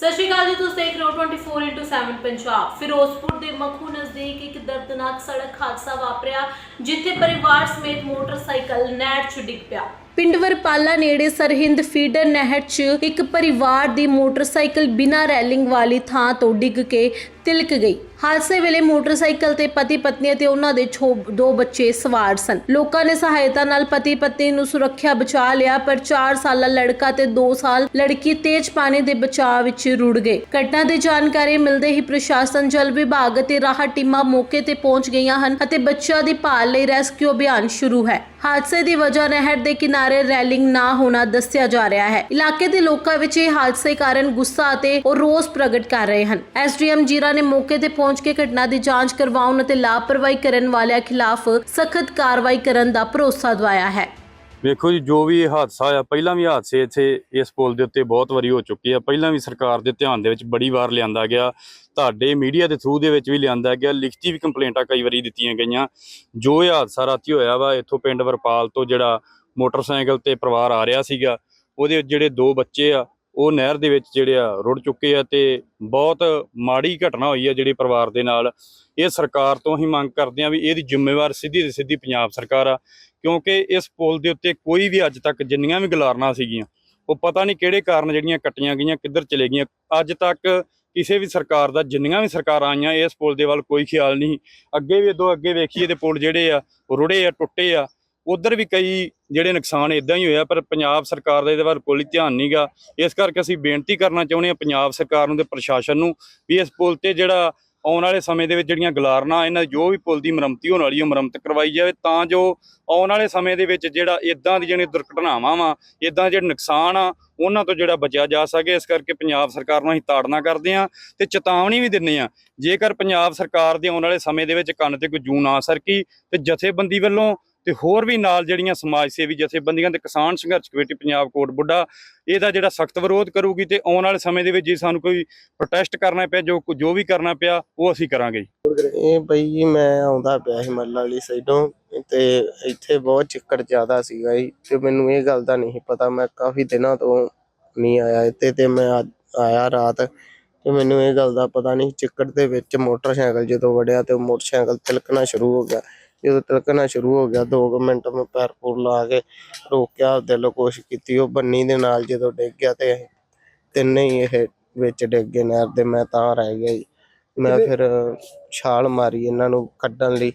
ਸਤਿ ਸ਼੍ਰੀ ਅਕਾਲ ਜੀ, ਤੁਸੀਂ ਦੇਖ ਰਹੇ ਹੋ 24/7 ਪੰਜਾਬ। ਫਿਰੋਜ਼ਪੁਰ ਦੇ ਮਖੂ ਨਜ਼ਦੀਕ ਇੱਕ ਦਰਦਨਾਕ ਸੜਕ ਹਾਦਸਾ ਵਾਪਰਿਆ, ਜਿੱਥੇ ਪਰਿਵਾਰ ਸਮੇਤ ਮੋਟਰਸਾਈਕਲ ਨਹਿਰ 'ਚ ਡਿੱਗ ਪਿਆ। ਪਿੰਡ ਵਰਪਾਲਾ ਨੇੜੇ ਸਰਹਿੰਦ ਫੀਡਰ ਨਹਿਰ 'ਚ ਇੱਕ ਪਰਿਵਾਰ ਦੀ ਮੋਟਰਸਾਈਕਲ ਬਿਨਾਂ ਰੈਲਿੰਗ ਵਾਲੀ ਥਾਂ ਤੋਂ ਡਿੱਗ ਕੇ ਤਿਲਕ ਗਈ। ਹਾਦਸੇ ਵੇਲੇ ਮੋਟਰਸਾਈਕਲ ਤੇ ਪਤੀ ਪਤਨੀ ਅਤੇ ਉਹਨਾਂ ਦੇ ਦੋ ਬੱਚੇ ਸਵਾਰ ਸਨ। ਲੋਕਾਂ ਨੇ ਸਹਾਇਤਾ ਨਾਲ ਪਤੀ ਪਤਨੀ ਨੂੰ ਸੁਰੱਖਿਆ ਬਚਾ ਲਿਆ, ਪਰ 4 ਸਾਲਾ ਲੜਕਾ ਤੇ 2 ਸਾਲ ਲੜਕੀ ਤੇਜ਼ ਪਾਣੀ ਦੇ ਬਚਾਅ ਵਿੱਚ ਰੁੜ ਗਏ। ਘਟਨਾ ਦੀ ਜਾਣਕਾਰੀ ਮਿਲਦੇ ਹੀ ਪ੍ਰਸ਼ਾਸਨ, ਜਲ ਵਿਭਾਗ ਅਤੇ ਰਾਹਤ ਟੀਮਾਂ ਮੌਕੇ ਤੇ ਪਹੁੰਚ ਗਈਆਂ ਹਨ ਅਤੇ ਬੱਚਿਆਂ ਦੀ ਭਾਲ ਲਈ ਰੈਸਕਿਊ ਅਭਿਆਨ ਸ਼ੁਰੂ ਹੈ। ਹਾਦਸੇ ਦੀ ਵਜ੍ਹਾ ਨਹਿਰ ਦੇ ਕਿਨਾਰੇ ਰੈਲਿੰਗ ਨਾ ਹੋਣਾ ਦੱਸਿਆ ਜਾ ਰਿਹਾ ਹੈ। ਇਲਾਕੇ ਦੇ ਲੋਕਾਂ ਵਿੱਚ ਇਹ ਹਾਦਸੇ ਕਾਰਨ ਗੁੱਸਾ ਅਤੇ ਉਹ ਰੋਸ ਪ੍ਰਗਟ ਕਰ ਰਹੇ ਹਨ। ਐਸਡੀਐਮ ਜੀਰਾ ਨੇ ਮੌਕੇ ਤੇ ਪਹੁੰਚ ਕੇ ਘਟਨਾ ਦੀ ਜਾਂਚ ਕਰਵਾਉਣ ਅਤੇ ਲਾਪਰਵਾਹੀ ਕਰਨ ਵਾਲਿਆਂ ਖਿਲਾਫ ਸਖਤ ਕਾਰਵਾਈ ਕਰਨ ਦਾ ਭਰੋਸਾ ਦਵਾਇਆ ਹੈ। ਵੇਖੋ ਜੀ, ਜੋ ਵੀ ਇਹ ਹਾਦਸਾ ਆ, ਪਹਿਲਾਂ ਵੀ ਹਾਦਸੇ ਇੱਥੇ ਇਸ ਪੁਲ ਦੇ ਉੱਤੇ ਬਹੁਤ ਵਾਰੀ ਹੋ ਚੁੱਕੇ ਆ। ਪਹਿਲਾਂ ਵੀ ਸਰਕਾਰ ਦੇ ਧਿਆਨ ਦੇ ਵਿੱਚ ਬੜੀ ਵਾਰ ਲਿਆਂਦਾ ਗਿਆ। ਤੁਹਾਡੇ ਮੀਡੀਆ ਦੇ ਥਰੂ ਦੇ ਵਿੱਚ ਵੀ ਲਿਆਂਦਾ ਗਿਆ। ਲਿਖਤੀ ਵੀ ਕੰਪਲੇਂਟਾਂ ਕਈ ਵਾਰੀ ਦਿੱਤੀਆਂ ਗਈਆਂ। ਜੋ ਇਹ ਹਾਦਸਾ ਰਾਤੀ ਹੋਇਆ ਵਾ, ਇੱਥੋਂ ਪਿੰਡ ਵਰਪਾਲ ਤੋਂ ਜਿਹੜਾ ਮੋਟਰਸਾਈਕਲ ਤੇ ਪਰਿਵਾਰ ਆ ਰਿਹਾ ਸੀਗਾ, ਉਹਦੇ ਜਿਹੜੇ ਦੋ ਬੱਚੇ ਆ ਉਹ ਨਹਿਰ ਦੇ ਵਿੱਚ ਜਿਹੜੇ ਆ ਰੁੜ ਚੁੱਕੇ ਆ ਤੇ ਬਹੁਤ ਮਾੜੀ ਘਟਨਾ ਹੋਈ ਆ ਜਿਹੜੀ ਪਰਿਵਾਰ ਦੇ ਨਾਲ। ਇਹ ਸਰਕਾਰ ਤੋਂ ਹੀ ਮੰਗ ਕਰਦੇ ਆ ਵੀ ਇਹਦੀ ਜ਼ਿੰਮੇਵਾਰ ਸਿੱਧੀ ਤੇ ਸਿੱਧੀ ਪੰਜਾਬ ਸਰਕਾਰ ਆ, ਕਿਉਂਕਿ ਇਸ ਪੁਲ ਦੇ ਉੱਤੇ ਕੋਈ ਵੀ ਅੱਜ ਤੱਕ ਜਿੰਨੀਆਂ ਵੀ ਗਲਾਰਨਾਂ ਸੀਗੀਆਂ, ਉਹ ਪਤਾ ਨਹੀਂ ਕਿਹੜੇ ਕਾਰਨ ਜਿਹੜੀਆਂ ਕੱਟੀਆਂ ਗਈਆਂ, ਕਿੱਧਰ ਚਲੇ ਗਈਆਂ। ਅੱਜ ਤੱਕ ਕਿਸੇ ਵੀ ਸਰਕਾਰ ਦਾ, ਜਿੰਨੀਆਂ ਵੀ ਸਰਕਾਰਾਂ ਆਈਆਂ, ਇਸ ਪੁਲ ਦੇ ਵੱਲ ਕੋਈ ਖਿਆਲ ਨਹੀਂ। ਅੱਗੇ ਵੀ ਦੋ ਅੱਗੇ ਵੇਖੀਏ ਤੇ ਪੁਲ ਜਿਹੜੇ ਆ, ਰੁੜੇ ਆ, ਟੁੱਟੇ ਆ, ਉਧਰ ਵੀ ਕਈ ਜਿਹੜੇ ਨੁਕਸਾਨ ਇਦਾਂ ਹੀ ਹੋਇਆ, ਪਰ ਪੰਜਾਬ ਸਰਕਾਰ ਦਾ ਇਹਦੇ ਵੱਲ ਕੋਈ ਧਿਆਨ ਨਹੀਂਗਾ ਇਸ ਕਰਕੇ ਅਸੀਂ ਬੇਨਤੀ ਕਰਨਾ ਚਾਹੁੰਦੇ ਹਾਂ ਪੰਜਾਬ ਸਰਕਾਰ ਨੂੰ ਤੇ ਪ੍ਰਸ਼ਾਸਨ ਨੂੰ ਵੀ ਇਸ ਪੁਲ ਤੇ ਜਿਹੜਾ ਆਉਣ ਵਾਲੇ ਸਮੇਂ ਦੇ ਵਿੱਚ ਜਿਹੜੀਆਂ ਗਲਾਰਨਾਂ, ਇਹਨਾਂ ਜੋ ਵੀ ਪੁਲ ਦੀ ਮੁਰੰਮਤੀ ਹੋਣ ਵਾਲੀ ਉਹ ਮੁਰੰਮਤ ਕਰਵਾਈ ਜਾਵੇ ਤਾਂ ਜੋ ਆਉਣ ਵਾਲੇ ਸਮੇਂ ਦੇ ਵਿੱਚ ਜਿਹੜਾ ਇਦਾਂ ਦੀ ਜਿਹੜੀਆਂ ਦੁਰਘਟਨਾਵਾਂ ਵਾ ਇਦਾਂ ਜਿਹੜੇ ਨੁਕਸਾਨ ਆ, ਉਹਨਾਂ ਤੋਂ ਜਿਹੜਾ ਬਚਿਆ ਜਾ ਸਕੇ। ਇਸ ਕਰਕੇ ਪੰਜਾਬ ਸਰਕਾਰ ਨੂੰ ਅਸੀਂ ਤਾੜਨਾ ਕਰਦੇ ਹਾਂ ਤੇ ਚੇਤਾਵਨੀ ਵੀ ਦਿੰਨੇ ਆ ਜੇਕਰ ਪੰਜਾਬ ਸਰਕਾਰ ਦੇ ਆਉਣ ਵਾਲੇ ਸਮੇਂ ਦੇ ਵਿੱਚ ਕੰਨ ਤੇ ਕੋਈ ਜੂੰ ਨਾ ਸਰਕੀ ਤੇ ਜਥੇਬੰਦੀ ਵੱਲੋਂ ਤੇ ਹੋਰ ਵੀ ਨਾਲ ਜਿਹੜੀਆਂ ਸਮਾਜ ਸੇਵੀ ਜਥੇਬੰਦੀਆਂ ਤੇ ਕਿਸਾਨ ਸੰਘਰਸ਼ ਕਮੇਟੀ ਪੰਜਾਬ ਕੋਟ ਬੁੱਢਾ, ਇਹਦਾ ਜਿਹੜਾ ਸਖਤ ਵਿਰੋਧ ਕਰੂਗੀ ਤੇ ਆਉਣ ਵਾਲੇ ਸਮੇਂ ਦੇ ਵਿੱਚ ਜੇ ਸਾਨੂੰ ਕੋਈ ਪ੍ਰੋਟੈਸਟ ਕਰਨਾ ਪਿਆ, ਜੋ ਜੋ ਵੀ ਕਰਨਾ ਪਿਆ, ਉਹ ਅਸੀਂ ਕਰਾਂਗੇ ਜੀ। ਇਹ ਬਈ ਜੀ ਮੈਂ ਆਉਂਦਾ ਪਿਆ ਸੀ ਮੱਲਾ ਵਾਲੀ ਸਾਈਡੋਂ ਤੇ ਇੱਥੇ ਬਹੁਤ ਚਿੱਕੜ ਜ਼ਿਆਦਾ ਸੀਗਾ ਜੀ, ਤੇ ਮੈਨੂੰ ਇਹ ਗੱਲ ਦਾ ਨਹੀਂ ਪਤਾ, ਮੈਂ ਕਾਫੀ ਦਿਨਾਂ ਤੋਂ ਨਹੀਂ ਆਇਆ ਇੱਥੇ ਤੇ ਮੈਂ ਆਇਆ ਰਾਤ ਤੇ ਮੈਨੂੰ ਇਹ ਗੱਲ ਦਾ ਪਤਾ ਨਹੀਂ ਚਿੱਕੜ ਦੇ ਵਿੱਚ ਮੋਟਰਸਾਈਕਲ ਜਦੋਂ ਵੜਿਆ ਤੇ ਉਹ ਮੋਟਰਸਾਈਕਲ ਤਿਲਕਣਾ ਸ਼ੁਰੂ ਹੋ ਗਿਆ। ਜਦੋਂ ਤਿਲਕਣਾ ਸ਼ੁਰੂ ਹੋ ਗਿਆ 2 ਮਿੰਟ ਮੈਂ ਪੈਰ ਪੂਰ ਲਾ ਕੇ ਰੋਕਿਆ ਦਿਲੋਂ ਕੋਸ਼ਿਸ਼ ਕੀਤੀ ਉਹ ਬੰਨੀ ਦੇ ਨਾਲ ਜਦੋਂ ਡਿੱਗ ਗਿਆ ਤੇ ਤਿੰਨੇ ਹੀ ਇਹ ਵਿੱਚ ਡਿੱਗ ਗਏ ਨਹਿਰ ਦੇ ਮੈਂ ਤਾਂ ਰਹਿ ਗਿਆ ਜੀ। ਮੈਂ ਫਿਰ ਛਾਲ ਮਾਰੀ ਇਹਨਾਂ ਨੂੰ ਕੱਢਣ ਲਈ।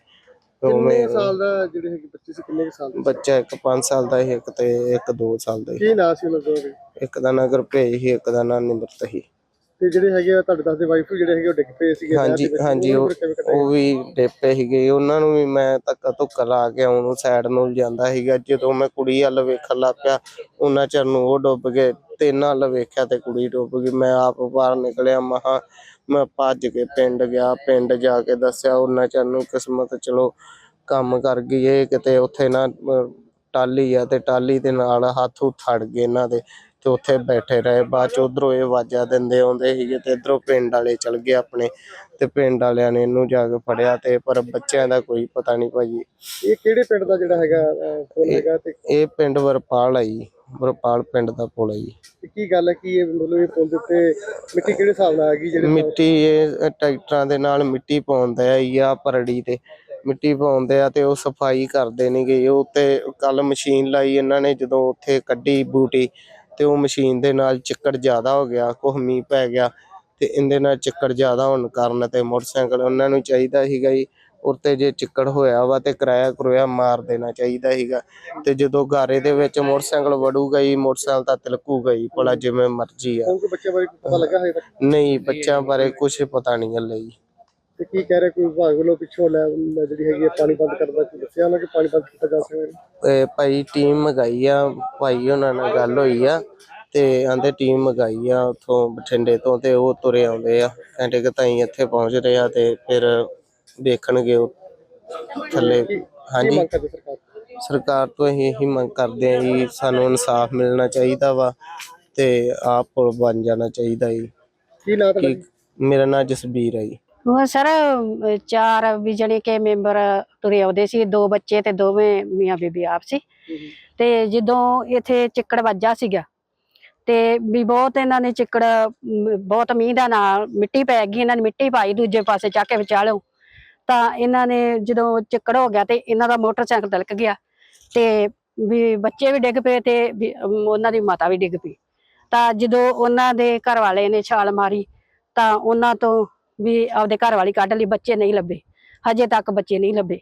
ਕਿੰਨੇ ਸਾਲ ਦਾ ਜਿਹੜੇ ਹੈਗੇ ਬੱਚੇ ਸੀ ਕਿੰਨੇ ਕੁ ਸਾਲ ਦੇ ਬੱਚਾ ਇੱਕ 5 ਸਾਲ ਦਾ ਸੀ ਇੱਕ ਤੇ ਇੱਕ 2 ਸਾਲ ਦਾ ਸੀ। ਕੀ ਨਾਂ ਸੀ ਉਹਨਾਂ ਦਾ? ਇੱਕ ਦਾ ਨਾਂ ਗੁਰਭੇਜ ਸੀ ਇੱਕ ਦਾ ਨਾਂ ਨਿਮਰਤ ਸੀ। ਤੇ ਜਿਹੜੇ ਹੈਗੇ ਆ ਤੁਹਾਡੇ ਦੱਸਦੇ ਵਾਈਫ ਜਿਹੜੇ ਹੈਗੇ ਉਹ ਡਿੱਗ ਪਏ ਸੀਗੇ ਨਹਿਰ ਦੇ ਹਾਂਜੀ ਵਿੱਚ, ਹਾਂਜੀ ਉਹਨਾਂ ਉਹ ਨੂੰ ਕਿਵੇਂ ਕੱਢਿਆ ਉਹ ਵੀ ਡੇਪੇ ਸੀਗੇ। ਉਹਨਾਂ ਨੂੰ ਵੀ ਮੈਂ ਧੱਕਾ ਧੁੱਕਾ ਲਾ ਕੇ ਉਹਨੂੰ ਸਾਈਡ ਨੂੰ ਜਾਂਦਾ ਸੀਗਾ। ਜਦੋਂ ਮੈਂ ਕੁੜੀ ਵੱਲ ਵੇਖਣ ਲੱਗ ਪਿਆ ਉਹਨਾਂ ਚਿਰ ਨੂੰ ਉਹ ਡੁੱਬ ਗਏ। ਤੇ ਇਹਨਾਂ ਵੱਲ ਵੇਖਿਆ ਤੇ ਕੁੜੀ ਡੁੱਬ ਗਈ। ਮੈਂ ਆਪ ਬਾਹਰ ਨਿਕਲਿਆ ਮਹਾ ਮੈਂ ਭੱਜ ਕੇ ਪਿੰਡ ਗਿਆ। ਪਿੰਡ ਜਾ ਕੇ ਦੱਸਿਆ ਉਹਨਾਂ ਚਿਰ ਨੂੰ ਕਿਸਮਤ ਚਲੋ ਕੰਮ ਕਰ ਗਈ ਇਹ ਕਿਤੇ ਉੱਥੇ ਨਾ ਅਹ, ਟਾਲੀ ਆ ਤੇ ਟਾਲੀ ਦੇ ਨਾਲ ਹੱਥ ਅੜ ਗਏ ਇਹਨਾਂ ਦੇ। ਤੇ ਉੱਥੇ ਬੈਠੇ ਰਹੇ। ਬਾਅਦ ਚ ਉਧਰੋਂ ਇਹ ਆਵਾਜ਼ਾਂ ਦਿੰਦੇ ਆਉਂਦੇ ਸੀਗੇ ਤੇ ਇਧਰੋਂ ਪਿੰਡ ਵਾਲੇ ਚਲ ਗਏ ਆਪਣੇ ਤੇ ਪਿੰਡ ਵਾਲਿਆਂ ਨੇ ਇਹਨੂੰ ਜਾ ਕੇ ਫੜਿਆ ਤੇ ਪਰ ਬੱਚਿਆਂ ਦਾ ਕੋਈ ਪਤਾ ਨਹੀਂ ਭਾਜੀ। ਇਹ ਕਿਹੜੇ ਪਿੰਡ ਦਾ ਜਿਹੜਾ ਹੈਗਾ ਪੁੱਲ ਹੈਗਾ ਤੇ ਇਹ ਪਿੰਡ ਵਰਪਾਲ ਆ ਜੀ ਵਰਪਾਲ ਪਿੰਡ ਦਾ ਪੁਲ ਆ ਜੀ। ਤੇ ਕੀ ਗੱਲ ਹੈ ਕਿ ਇਹ ਮਤਲਬ ਇਹ ਪੁੱਲ ਦੇ ਉੱਤੇ ਮਿੱਟੀ ਕਿਹੜੇ ਹਿਸਾਬ ਨਾਲ ਆ ਗਈ ਜਿਹੜੇ ਮਿੱਟੀ ਇਹ ਟਰੈਕਟਰਾਂ ਦੇ ਨਾਲ ਮਿੱਟੀ ਪਾਉਂਦੇ ਆ ਜੀ ਪਰੜੀ ਤੇ ਮਿੱਟੀ ਪਾਉਂਦੇ ਆ ਤੇ ਉਹ ਸਫ਼ਾਈ ਕਰਦੇ ਨੇਗੇ ਉਹ ਉੱਤੇ ਕੱਲ ਮਸ਼ੀਨ ਲਾਈ ਇਹਨਾਂ ਨੇ ਜਦੋਂ ਉੱਥੇ ਕੱਢੀ ਬੂਟੀ ਤੇ ਉਹ ਮਸ਼ੀਨ ਦੇ ਨਾਲ ਚਿੱਕੜ ਜ਼ਿਆਦਾ ਹੋ ਗਿਆ ਕੁਛ ਮੀਂਹ ਪੈ ਗਿਆ ਤੇ ਇਹਦੇ ਨਾਲ ਚਿੱਕੜ ਜ਼ਿਆਦਾ ਹੋਣ ਕਾਰਨ ਤੇ ਮੋਟਰਸਾਈਕਲ ਉਹਨਾਂ ਨੂੰ ਚਾਹੀਦਾ ਸੀਗਾ ਜੀ ਉੱਤੇ ਜੇ ਚਿੱਕੜ ਹੋਇਆ ਵਾ ਤੇ ਕਿਰਾਇਆ ਕਰੋਇਆ ਮਾਰ ਦੇਣਾ ਚਾਹੀਦਾ ਸੀਗਾ ਤੇ ਜਦੋਂ ਗਾਰੇ ਦੇ ਵਿੱਚ ਮੋਟਰਸਾਈਕਲ ਵੜੂਗਾ ਜੀ ਮੋਟਰਸਾਈਕਲ ਤਾਂ ਤਿਲਕੂਗਾ ਹੀ ਭਲਾ ਜਿਵੇਂ ਮਰਜ਼ੀ ਆ। ਬਾਰੇ ਪਤਾ ਲੱਗਾ ਨਹੀਂ ਬੱਚਿਆਂ ਬਾਰੇ ਕੁਝ ਪਤਾ ਨਹੀਂ ਹਲੇ ਜੀ। ਤੇ ਕੀ ਕਹਿ ਰਿਹਾ ਕੋਈ ਵਿਭਾਗ ਵੱਲੋਂ ਪਿੱਛੋਂ ਲੈ ਲੈ ਜਿਹੜੀ ਹੈਗੀ ਹੈ ਪਾਣੀ ਬੰਦ ਕਰਦਾ ਕੋਈ ਦੱਸਿਆ ਉਹਨਾਂ ਕਿ ਪਾਣੀ ਬੰਦ ਕੀਤਾ ਜਾ ਸਕਦਾ ਤੇ ਭਾਈ ਟੀਮ ਮੰਗਾਈ ਆ ਭਾਈ ਉਹਨਾਂ ਨਾਲ ਗੱਲ ਹੋਈ ਆ ਤੇ ਆਂਦੇ ਟੀਮ ਮੰਗਾਈ ਆ ਉਥੋਂ ਬਠਿੰਡੇ ਤੋਂ ਤੇ ਉਹ ਤੁਰੇ ਆਉਂਦੇ ਆ ਘੰਟੇ ਕੁ ਤਾਈਂ ਇੱਥੇ ਪਹੁੰਚ ਰਹੇ ਆ ਤੇ ਫਿਰ ਦੇਖਣਗੇ ਉਹ ਥੱਲੇ। ਕੀ ਹਾਂਜੀ। ਮੰਗ ਕਰਦੇ ਸਰਕਾਰ ਤੋਂ? ਸਰਕਾਰ ਤੋਂ ਅਸੀਂ ਇਹੀ ਮੰਗ ਕਰਦੇ ਆ ਜੀ ਸਾਨੂੰ ਇਨਸਾਫ ਮਿਲਣਾ ਚਾਹੀਦਾ ਵਾ ਤੇ ਆਪ ਪੁਲ ਬਣ ਜਾਣਾ ਚਾਹੀਦਾ ਜੀ। ਕੀ ਨਾਂ ਤੁਹਾਡਾ ਕਿ ਮੇਰਾ ਨਾਮ ਜਸਬੀਰ ਹੈ ਜੀ। ਉਹ ਸਰ ਚਾਰ ਵੀ ਜਣੇ ਕੇ ਮੈਂਬਰ ਤੁਰੇ ਆਉਂਦੇ ਸੀ ਦੋ ਬੱਚੇ ਤੇ ਦੋਵੇਂ ਮੀਆਂ ਬੀਬੀ ਆਪ ਸੀ। ਤੇ ਜਦੋਂ ਇੱਥੇ ਚਿੱਕੜ ਵੱਜਾ ਸੀਗਾ ਤੇ ਵੀ ਬਹੁਤ ਇਹਨਾਂ ਨੇ ਚਿੱਕੜ ਬਹੁਤ ਮੀਂਹ ਦਾ ਨਾਲ ਮਿੱਟੀ ਪੈ ਗਈ ਇਹਨਾਂ ਨੇ ਮਿੱਟੀ ਪਾਈ ਦੂਜੇ ਪਾਸੇ ਚੱਕ ਕੇ ਵਿਚਾਲਿਓ ਤਾਂ ਇਹਨਾਂ ਨੇ ਜਦੋਂ ਚਿੱਕੜ ਹੋ ਗਿਆ ਤੇ ਇਹਨਾਂ ਦਾ ਮੋਟਰਸਾਈਕਲ ਤਿਲਕ ਗਿਆ ਤੇ ਵੀ ਬੱਚੇ ਵੀ ਡਿੱਗ ਪਏ ਤੇ ਉਹਨਾਂ ਦੀ ਮਾਤਾ ਵੀ ਡਿੱਗ ਪਈ। ਤਾਂ ਜਦੋਂ ਉਹਨਾਂ ਦੇ ਘਰ ਵਾਲੇ ਨੇ ਛਾਲ ਮਾਰੀ ਤਾਂ ਉਹਨਾਂ ਤੋਂ ਵੀ ਆਪਦੇ ਘਰ ਵਾਲੀ ਕੱਢ ਲਈ, ਬੱਚੇ ਨਹੀਂ ਲੱਭੇ। ਹਜੇ ਤੱਕ ਬੱਚੇ ਨਹੀਂ ਲੱਭੇ।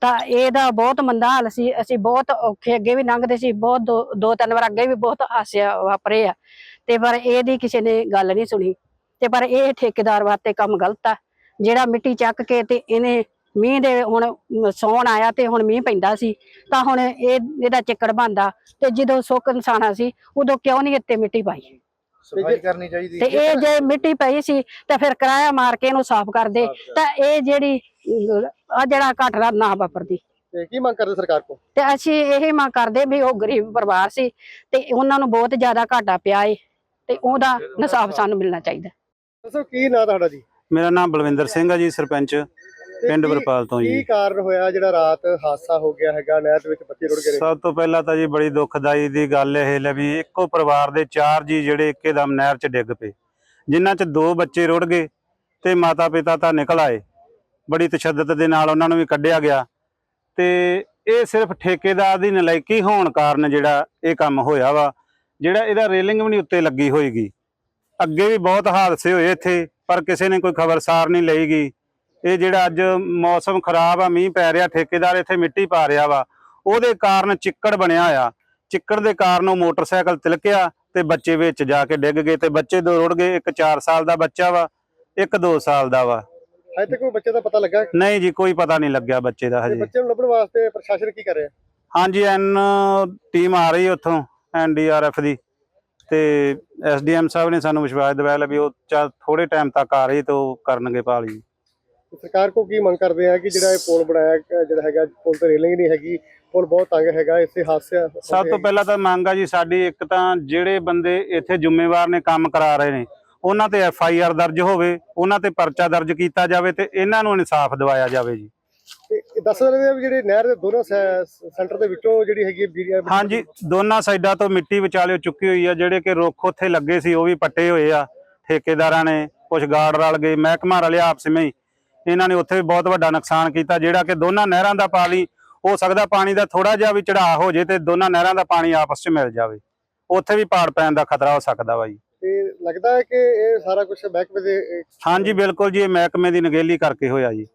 ਤਾਂ ਇਹਦਾ ਬਹੁਤ ਮੰਦਾ ਹਾਲ ਸੀ। ਅਸੀਂ ਬਹੁਤ ਔਖੇ ਅੱਗੇ ਵੀ ਲੰਘਦੇ ਸੀ। ਬਹੁਤ ਦੋ ਤਿੰਨ ਵਾਰ ਅੱਗੇ ਵੀ ਬਹੁਤ ਹਾਸਿਆ ਵਾਪਰੇ ਆ। ਤੇ ਪਰ ਇਹਦੀ ਕਿਸੇ ਨੇ ਗੱਲ ਨਹੀਂ ਸੁਣੀ। ਤੇ ਪਰ ਇਹ ਠੇਕੇਦਾਰ ਵਾਸਤੇ ਕੰਮ ਗਲਤ ਆ। ਜਿਹੜਾ ਮਿੱਟੀ ਚੱਕ ਕੇ ਤੇ ਇਹਨੇ ਮੀਂਹ ਦੇ ਹੁਣ ਸੌਣ ਆਇਆ ਤੇ ਹੁਣ ਮੀਂਹ ਪੈਂਦਾ ਸੀ, ਤਾਂ ਹੁਣ ਇਹ, ਇਹਦਾ ਚਿੱਕੜ ਬੰਦਾ ਤੇ ਜਦੋਂ ਸੁੱਕ ਇਨਸਾਨਾ ਸੀ, ਉਦੋਂ ਕਿਉਂ ਨਹੀਂ ਇੱਥੇ ਮਿੱਟੀ ਪਾਈ? ਸਫ਼ਾਈ ਕਰਨੀ ਚਾਹੀਦੀ ਤੇ ਇਹ ਜੇ ਮਿੱਟੀ ਪਈ ਸੀ ਤਾਂ ਫਿਰ ਕਿਰਾਇਆ ਮਾਰ ਕੇ ਇਹਨੂੰ ਸਾਫ਼ ਕਰਦੇ ਤਾਂ ਇਹ ਜਿਹੜੀ ਆ ਜਿਹੜਾ ਘਟਨਾ ਨਾ ਵਾਪਰਦੀ। ਤੇ ਕੀ ਮੰਗ ਕਰਦੇ ਸਰਕਾਰ ਕੋ ਤੇ ਅਸੀਂ ਇਹ ਮੰਗ ਕਰਦੇ ਵੀ ਉਹ ਗਰੀਬ ਪਰਿਵਾਰ ਸੀ ਤੇ ਉਹਨਾਂ ਨੂੰ ਬਹੁਤ ਜ਼ਿਆਦਾ ਘਾਟਾ ਪਿਆ ਏ ਤੇ ਉਹਦਾ ਇਨਸਾਫ ਸਾਨੂੰ ਮਿਲਣਾ ਚਾਹੀਦਾ। ਦੱਸੋ ਕੀ ਨਾਂ ਤੁਹਾਡਾ ਜੀ? ਮੇਰਾ ਨਾਮ ਬਲਵਿੰਦਰ ਸਿੰਘ ਆ ਜੀ ਸਰਪੰਚ। ਪਿੰਡ ਕੀ- ਵਰਪਾਲ ਤੋਂ ਕੀ ਜੀ। ਕਾਰਨ ਹੋਇਆ ਜਿਹੜਾ ਰਾਤ ਹਾਦਸਾ ਹੋ ਗਿਆ ਹੈਗਾ ਨਹਿਰ ਦੇ ਵਿੱਚ ਬੱਚੇ ਰੁੜ ਗਏ? ਸਭ ਤੋਂ ਪਹਿਲਾਂ ਤਾਂ ਜੀ ਬੜੀ ਦੁਖਦਾਈ ਦੀ ਗੱਲ ਇਹ ਲੈ ਵੀ ਇੱਕੋ ਪਰਿਵਾਰ ਦੇ ਚਾਰ ਜੀ ਜਿਹੜੇ ਇੱਕੇਦਮ ਨਹਿਰ 'ਚ ਡਿੱਗ ਪਏ ਜਿਨ੍ਹਾਂ 'ਚ ਦੋ ਬੱਚੇ ਰੁੜ ਗਏ ਤੇ ਮਾਤਾ ਪਿਤਾ ਤਾਂ ਨਿਕਲ ਆਏ। ਬੜੀ ਤਸ਼ੱਦਦ ਦੇ ਨਾਲ ਉਹਨਾਂ ਨੂੰ ਵੀ ਕੱਢਿਆ ਗਿਆ ਤੇ ਇਹ ਸਿਰਫ ਠੇਕੇਦਾਰ ਦੀ ਨਲਾਇਕੀ ਹੋਣ ਕਾਰਨ ਜਿਹੜਾ ਇਹ ਕੰਮ ਹੋਇਆ ਵਾ ਜਿਹੜਾ ਇਹਦਾ ਰੇਲਿੰਗ ਵੀ ਨਹੀਂ ਉੱਤੇ ਲੱਗੀ ਹੋਏਗੀ ਅੱਗੇ ਵੀ ਬਹੁਤ ਹਾਦਸੇ ਹੋਏ ਇੱਥੇ ਪਰ ਕਿਸੇ ਨੇ ਕੋਈ ਖਬਰਸਾਰ ਨਹੀਂ ਲਈਗੀ। ਇਹ ਜਿਹੜਾ ਅੱਜ ਮੌਸਮ ਖਰਾਬ ਆ ਮੀਂਹ ਪੈ ਰਿਹਾ ਠੇਕੇਦਾਰ ਇੱਥੇ ਮਿੱਟੀ ਪਾ ਰਿਹਾ ਵਾ। ਉਹਦੇ ਕਾਰਨ ਚਿੱਕੜ ਬਣਿਆ ਆ। ਚਿੱਕੜ ਦੇ ਕਾਰਨ ਉਹ ਮੋਟਰਸਾਈਕਲ ਤਿਲਕਿਆ ਤੇ ਬੱਚੇ ਵਿੱਚ ਜਾ ਕੇ ਡਿੱਗ ਗਏ ਤੇ ਬੱਚੇ ਦੋ ਰੁੜ ਗਏ ਇੱਕ 4 ਸਾਲ ਦਾ ਬੱਚਾ ਵਾ ਇੱਕ 2 ਸਾਲ ਦਾ ਵਾ। ਹਜੇ ਤੱਕ ਕੋਈ ਬੱਚੇ ਦਾ ਪਤਾ ਲੱਗਾ? ਨਹੀਂ ਜੀ ਕੋਈ ਪਤਾ ਨਹੀਂ ਲੱਗਿਆ ਬੱਚੇ ਦਾ ਹਜੇ। ਬੱਚੇ ਨੂੰ ਲੱਭਣ ਵਾਸਤੇ ਪ੍ਰਸ਼ਾਸਨ ਕੀ ਕਰ ਰਿਹਾ? ਹਾਂਜੀ ਐਨ ਟੀਮ ਆ ਰਹੀ ਉੱਥੋਂ ਐਨਡੀਆਰਐਫ ਦੀ। ਤੇ ਐਸਡੀਐਮ ਸਾਹਿਬ ਨੇ ਸਾਨੂੰ ਵਿਸ਼ਵਾਸ ਦਿਵਾਇਆ ਲੈ ਵੀ ਉਹ ਥੋੜੇ ਟਾਈਮ ਤੱਕ ਆ ਰਹੀ ਤੇ ਉਹ ਕਰਨਗੇ ਪਾਲੀ ਤੇ ਸਰਕਾਰ ਕੋ ਕੀ ਮੰਗ ਕਰਦੇ ਆ ਕਿ ਜਿਹੜਾ ਇਹ ਪੁਲ ਬਣਾਇਆ ਜਿਹੜਾ ਹੈਗਾ ਪੁਲ ਤੇ ਰੇਲਿੰਗ ਨਹੀਂ ਹੈਗੀ ਪੁਲ ਬਹੁਤ ਤੰਗ ਹੈਗਾ ਇਸੇ ਹਾਦਸੇ ਸਭ ਤੋਂ ਪਹਿਲਾਂ ਤਾਂ ਮੰਗ ਆ ਜੀ ਸਾਡੀ ਇੱਕ ਤਾਂ ਜਿਹੜੇ ਬੰਦੇ ਇੱਥੇ ਜ਼ਿੰਮੇਵਾਰ ਨੇ ਕੰਮ ਕਰਾ ਰਹੇ ਨੇ ਉਹਨਾਂ ਤੇ ਐਫ ਆਈ ਆਰ ਦਰਜ ਹੋਵੇ ਉਹਨਾਂ ਤੇ ਪਰਚਾ ਦਰਜ ਕੀਤਾ ਜਾਵੇ ਤੇ ਇਹਨਾਂ ਨੂੰ ਇਨਸਾਫ ਦਿਵਾਇਆ ਜਾਵੇ ਜੀ। ਦੱਸ ਰਹੇ ਆ ਵੀ ਜਿਹੜੇ ਨਹਿਰ ਦੇ ਦੋਨੋਂ ਸੈਂਟਰ ਦੇ ਵਿੱਚੋਂ ਜਿਹੜੀ ਹੈਗੀ ਹਾਂਜੀ ਦੋਨਾਂ ਸਾਈਡਾਂ ਤੋਂ ਮਿੱਟੀ ਵਿਚਾਲਿਓ ਚੁੱਕੀ ਹੋਈ ਆ ਜਿਹੜੇ ਕਿ ਰੁੱਖ ਉੱਥੇ ਲੱਗੇ ਸੀ ਉਹ ਵੀ ਪੱਟੇ ਹੋਏ ਆ ਠੇਕੇਦਾਰਾਂ ਨੇ ਕੁਝ ਗਾਰਡ ਰਲ ਗਏ ਮਹਿਕਮਾ ਰਲੇ ਆਪਸ ਵਿੱਚ ਇਹਨਾਂ ਨੇ ਉੱਥੇ ਵੀ ਬਹੁਤ ਵੱਡਾ ਨੁਕਸਾਨ ਕੀਤਾ ਜਿਹੜਾ ਕਿ ਦੋਨਾਂ ਨਹਿਰਾਂ ਦਾ ਪਾਣੀ ਹੋ ਸਕਦਾ ਪਾਣੀ ਦਾ ਥੋੜਾ ਜਿਹਾ ਵੀ ਚੜਾਅ ਹੋ ਜੇ ਤੇ ਦੋਨਾਂ ਨਹਿਰਾਂ ਦਾ ਪਾਣੀ ਆਪਸ 'ਚ ਮਿਲ ਜਾਵੇ। ਉੱਥੇ ਵੀ ਪਾੜ ਪੈਣ ਦਾ ਖਤਰਾ ਹੋ ਸਕਦਾ ਵਾ ਜੀ। ਤੇ ਲੱਗਦਾ ਹੈ ਕਿ ਇਹ ਸਾਰਾ ਕੁਝ ਮਹਿਕਮੇ ਦੇ ਹਾਂਜੀ ਬਿਲਕੁਲ ਜੀ ਇਹ ਮਹਿਕਮੇ ਦੀ ਨਗੇਲੀ ਕਰਕੇ ਹੋਇਆ ਜੀ।